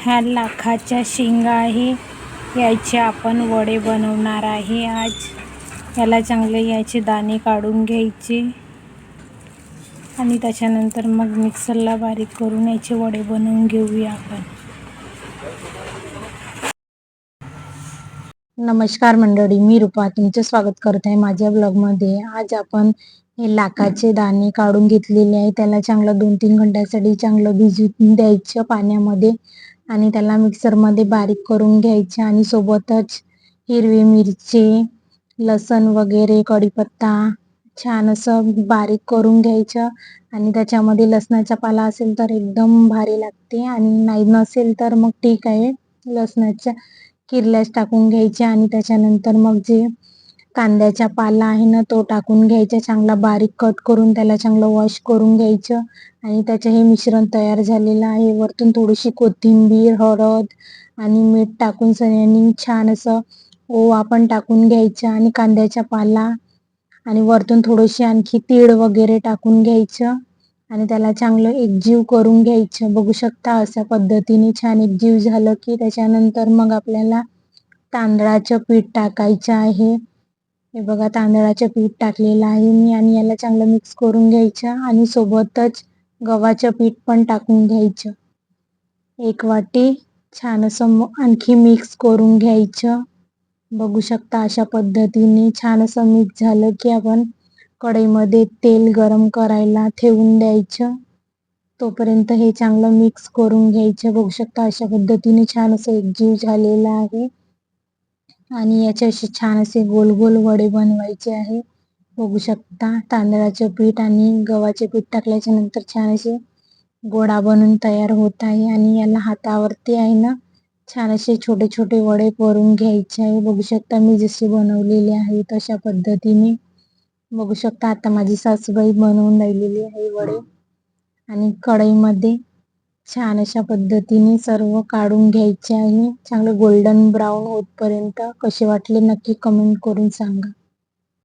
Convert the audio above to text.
ह्या लाखाच्या शेंगा आहे याचे आपण वडे बनवणार आहे आज. याला चांगले याचे दाणे काढून घ्यायचे. आणि त्याच्यानंतर मग मिक्सरला बारीक करून याचे वडे बनवून घेऊया आपण. नमस्कार मंडळी मी रुपा. तुमचं स्वागत करत आहे माझ्या ब्लॉगमध्ये. आज आपण हे लाखाचे दाणे काढून घेतलेले आहे. त्याला चांगलं दोन तीन घंट्यासाठी चांगलं भिजून द्यायचं पाण्यामध्ये. आणि त्याला मिक्सरमध्ये बारीक करून घ्यायचे आणि सोबतच हिरवी मिरची लसण वगैरे कढीपत्ता छान असं बारीक करून घ्यायचं. आणि त्याच्यामध्ये लसणाचा पाला असेल तर एकदम भारी लागते आणि नाही नसेल तर मग ठीक आहे. लसणाच्या किरल्यास टाकून घ्यायच्या आणि त्याच्यानंतर मग जे कांद्याचा पाला आहे ना तो टाकून घ्यायचा चांगला बारीक कट करून त्याला चांगलं वॉश करून घ्यायचं. आणि त्याचं हे मिश्रण तयार झालेलं आहे. वरतून थोडीशी कोथिंबीर हळद आणि मीठ टाकून सगळ्यांनी छान असं ओवा पण टाकून घ्यायचं आणि कांद्याचा पाला आणि वरतून थोडीशी आणखी तीळ वगैरे टाकून घ्यायचं. आणि त्याला चांगलं एकजीव करून घ्यायचं. बघू शकता अशा पद्धतीने छान एकजीव झालं की त्याच्यानंतर मग आपल्याला तांदळाचं पीठ टाकायचं आहे. हे बघा तांदळाचं पीठ टाकलेलं आहे मी आणि याला चांगलं मिक्स करून घ्यायचं आणि सोबतच गव्हाचं पीठ पण टाकून घ्यायचं. एक वाटी छान असं आणखी मिक्स करून घ्यायचं. बघू शकता अशा पद्धतीने छान असं मिक्स झालं की आपण कढईमध्ये तेल गरम करायला ठेवून द्यायचं. तोपर्यंत हे चांगलं मिक्स करून घ्यायचं. बघू शकता अशा पद्धतीने छान असं एकजीव झालेलं आहे. आणि याचे असे छान असे गोल गोल वडे बनवायचे आहे. बघू शकता तांदळाचं पीठ आणि गव्हाचे पीठ टाकल्याच्या नंतर छान असे गोडा बनून तयार होत आहे आणि याला हातावरती आहे ना छान असे छोटे छोटे वडे करून घ्यायचे आहे. बघू शकता मी जसे बनवलेले आहे तशा पद्धतीने. बघू शकता आता माझी सासूबाई बनवून राहिलेली आहे वडे. आणि कढईमध्ये छान अशा पद्धतीने सर्व काढून घ्यायचे आहे. चांगलं गोल्डन ब्राऊन होतपर्यंत कसे वाटले नक्की कमेंट करून सांगा.